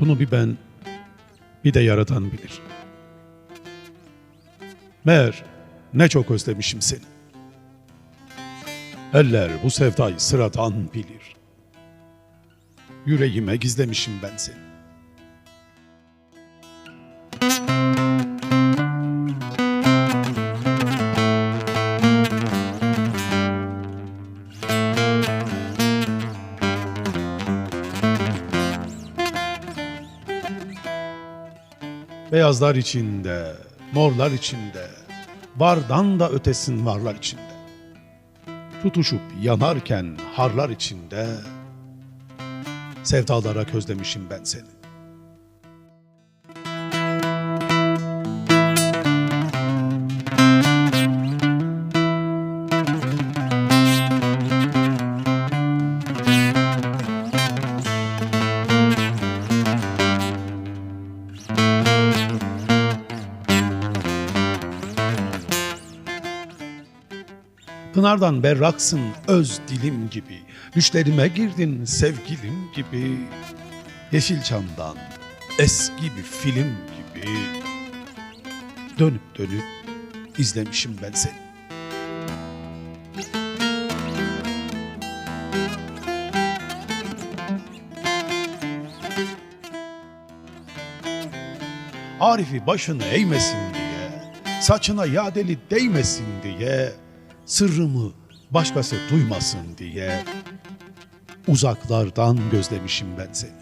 Bunu bir ben, bir de Yaratan bilir. Meğer ne çok özlemişim seni. Eller bu sevdayı sıradan bilir. Yüreğime gizlemişim ben seni. Beyazlar içinde, morlar içinde, vardan da ötesin varlar içinde. Tutuşup yanarken harlar içinde, sevdalara közlemişim ben seni. Pınardan berraksın öz dilim gibi, düşlerime girdin sevgilim gibi. Yeşilçam'dan eski bir film gibi, dönüp dönüp izlemişim ben seni. Arif'i başını eğmesin diye, saçına yadeli değmesin diye, sırrımı başkası duymasın diye uzaklardan gözlemişim ben seni.